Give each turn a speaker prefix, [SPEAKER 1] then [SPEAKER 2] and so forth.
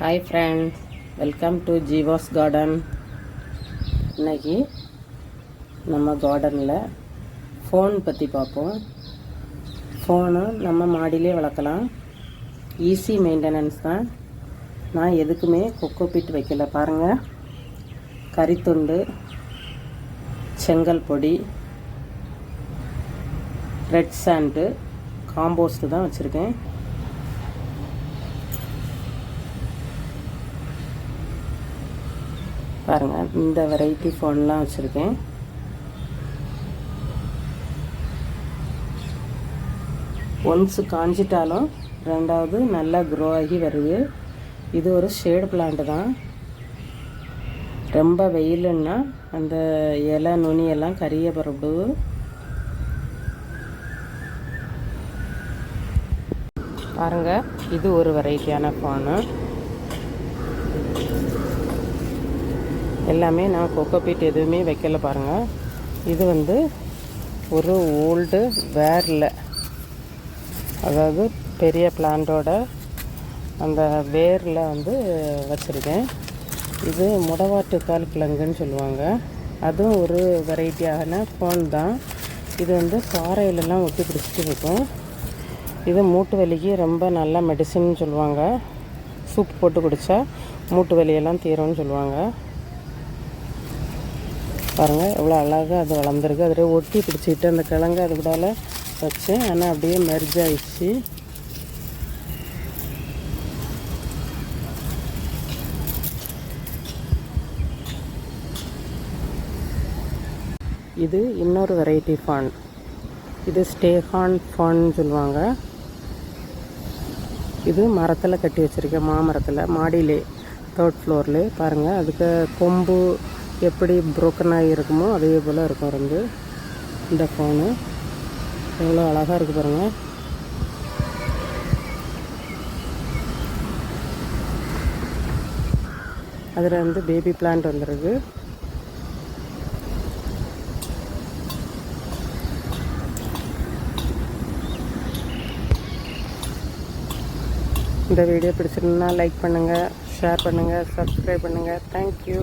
[SPEAKER 1] Hi friends welcome to Jeeva's garden இன்றைக்கி நம்ம கார்டனில் ஃபோன் பற்றி பார்ப்போம். ஃபோனு நம்ம மாடியிலே வளர்க்கலாம். ஈஸி மெயின்டெனன்ஸ் தான். நான் எதுக்குமே கொக்கோ பீட் வைக்கல பாருங்கள் கறித்துண்டு செங்கல் பொடி ரெட் சாண்டு காம்போஸ்ட்டு தான் வச்சுருக்கேன். பாருங்கள் இந்த வெரைட்டி ஃபோன்லாம் வச்சுருக்கேன். ஒன்ஸ் காஞ்சிட்டாலும் ரெண்டாவது நல்லா க்ரோ ஆகி வருது. இது ஒரு ஷேடு பிளான்ட் தான். ரொம்ப வெயிலுன்னா அந்த இலை நுனியெல்லாம் கரிய பரப்பு பாருங்கள் இது ஒரு வெரைட்டியான ஃபோனு எல்லாமே நான் கொக்கோபீட் எதுவுமே வைக்கல பாருங்கள் இது வந்து ஒரு ஓல்டு வேரில் அதாவது பெரிய பிளான்ட்டோட அந்த வேரில் வந்து வச்சுருக்கேன். இது முடவாட்டுக்கால் கிழங்குன்னு சொல்லுவாங்க. அதுவும் ஒரு வெரைட்டியான ஃபோன் தான். இது வந்து பாறையிலலாம் ஒட்டி பிடிச்சிட்டு இருக்கும். இது மூட்டு வலிக்கு ரொம்ப நல்ல மெடிசின்னு சொல்லுவாங்க. சூப் போட்டு குடித்தா மூட்டு வலியெல்லாம் தீரும்னு சொல்லுவாங்க. பாருங்கள் எவ்வளோ அழகாக அது வளர்ந்துருக்கு. அதில் ஒட்டி பிடிச்சிக்கிட்டு அந்த கிழங்கு அது கூடால வச்சேன் ஆனால் அப்படியே மெர்ஜ் ஆயிடுச்சு. இது இன்னொரு வெரைட்டி ஃபான் இது ஸ்டேஹான் ஃபான் சொல்லுவாங்க. இது மரத்தில் கட்டி வச்சுருக்கேன் மாமரத்தில் மாடியிலே தேர்ட் ஃப்ளோர்லே பாருங்கள் அதுக்கு கொம்பு எப்படி ப்ரோக்கன் ஆகி இருக்குமோ அதே போல் இருக்கும் இருந்து இந்த ஃபோனு எவ்வளோ அழகாக இருக்குது பாருங்கள் அதில் வந்து பேபி பிளான்ட் வந்துருக்கு. இந்த வீடியோ பிடிச்சிருந்தா லைக் பண்ணுங்கள் ஷேர் பண்ணுங்கள் சப்ஸ்கிரைப் பண்ணுங்கள் தேங்க்யூ